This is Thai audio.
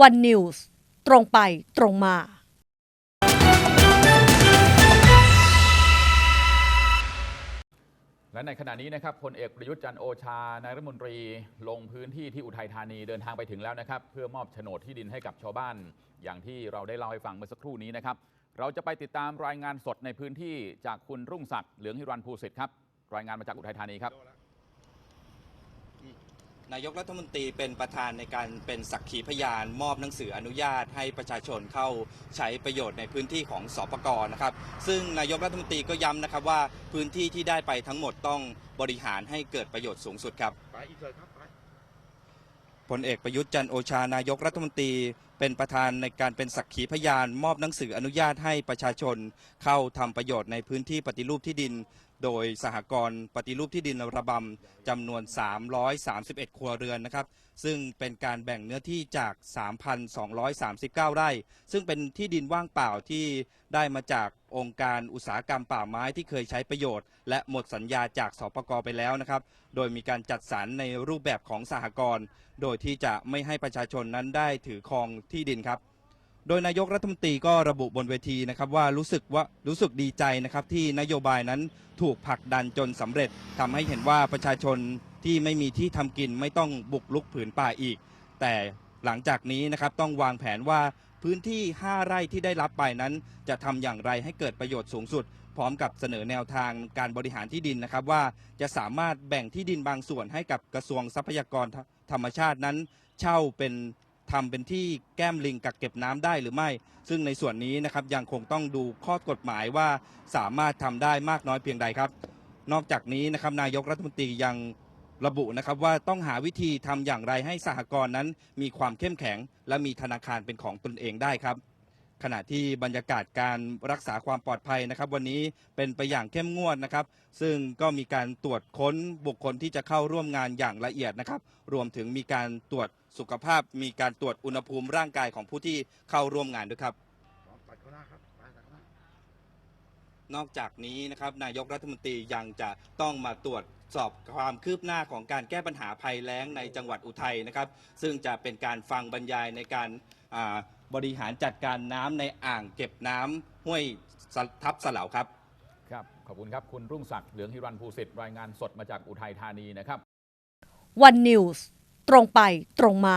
วันนิวส์ตรงไปตรงมาและในขณะนี้นะครับพลเอกประยุทธ์จันโอชานายรัฐมนตรีลงพื้นที่ที่อุทัยธานีเดินทางไปถึงแล้วนะครับ เพื่อมอบโฉนดที่ดินให้กับชาวบ้าน อย่างที่เราได้เล่าให้ฟังเมื่อสักครู่นี้นะครับ เราจะไปติดตามรายงานสดในพื้นที่จากคุณรุ่งศักดิ์เหลืองฮิรันภูสิทธิ์ครับรายงานมาจากอุทัยธานีครับ นายกรัฐมนตรีเป็นประธานในการเป็นสักขีพยาน มอบหนังสืออนุญาตให้ประชาชนเข้าใช้ประโยชน์ในพื้นที่ของสปกนะครับ ซึ่งนายกรัฐมนตรีก็ย้ำนะครับว่าพื้นที่ที่ได้ไปทั้งหมดต้องบริหารให้เกิดประโยชน์สูงสุดครับไปอีกเลยครับไปพลเอกประยุทธ์จันโอชานายกรัฐมนตรี เป็นประธานในการเป็นสักขีพยาน มอบหนังสืออนุญาตให้ประชาชน เข้าทำประโยชน์ในพื้นที่ปฏิรูปที่ดิน โดยสหกรณ์ปฏิรูปที่ดินระบำจำนวน 331 ครัวเรือนนะครับ ซึ่งเป็นการแบ่งเนื้อที่จาก 3,239 ไร่ ซึ่งเป็นที่ดินว่างเปล่าที่ได้มาจากองค์การอุตสาหกรรมป่าไม้ที่เคยใช้ประโยชน์ และหมดสัญญาจากสปกไปแล้วนะครับ โดยมีการจัดสรรในรูปแบบของสหกรณ์ โดยที่จะไม่ให้ประชาชนนั้นได้ถือครองที่ดินครับ โดยนายกรัฐมนตรีก็ระบุบนเวทีนะครับว่ารู้สึกว่ารู้สึกดีใจนะครับที่นโยบายนั้นถูกผลักดันจนสำเร็จทำให้เห็นว่าประชาชนที่ไม่มีที่ทำกินไม่ต้องบุกลุกผืนป่าอีก แต่หลังจากนี้นะครับต้องวางแผนว่าพื้นที่ 5 ไร่ที่ได้รับไปนั้น จะทำอย่างไรให้เกิดประโยชน์สูงสุด พร้อมกับเสนอแนวทางการบริหารที่ดินนะครับว่าจะสามารถแบ่งที่ดินบางส่วนให้กับกระทรวงทรัพยากรธรรมชาตินั้น เช่าเป็น ทำเป็นที่แก้มลิงกักเก็บน้ำได้หรือไม่ ซึ่งในส่วนนี้นะครับยังคงต้องดูข้อกฎหมายว่าสามารถทำได้มากน้อยเพียงใดครับ นอกจากนี้นะครับนายกรัฐมนตรียังระบุนะครับว่าต้องหาวิธีทำอย่างไรให้สหกรณ์นั้น มีความเข้มแข็ง และมีธนาคารเป็นของตนเองได้ครับ ขณะที่บรรยากาศการรักษาความปลอดภัยนะครับ วันนี้เป็นไปอย่างเข้มงวดนะครับ ซึ่งก็มีการตรวจค้นบุคคลที่จะเข้าร่วมงานอย่างละเอียดนะครับ รวมถึงมีการตรวจ สุขภาพมีการตรวจอุณหภูมิร่างกายของผู้ที่เข้าร่วมงานด้วยครับตัดข้างหน้าครับไปตัดข้างหน้านอกจากนี้นะครับนายกรัฐมนตรียังจะต้องมาตรวจสอบความคืบหน้าของการแก้ปัญหาภัยแล้งในจังหวัดอุทัยนะครับ ซึ่งจะเป็นการฟังบรรยายในการอ่าบริหารจัดการน้ำในอ่างเก็บน้ำห้วยสะทับสะเหลาครับ ครับ ขอบคุณครับ คุณรุ่งศักดิ์เหลืองฮิรันภูสิทธิ์รายงานสดมาจากอุทัยธานีนะครับวันนิวส์ ตรงไปตรงมา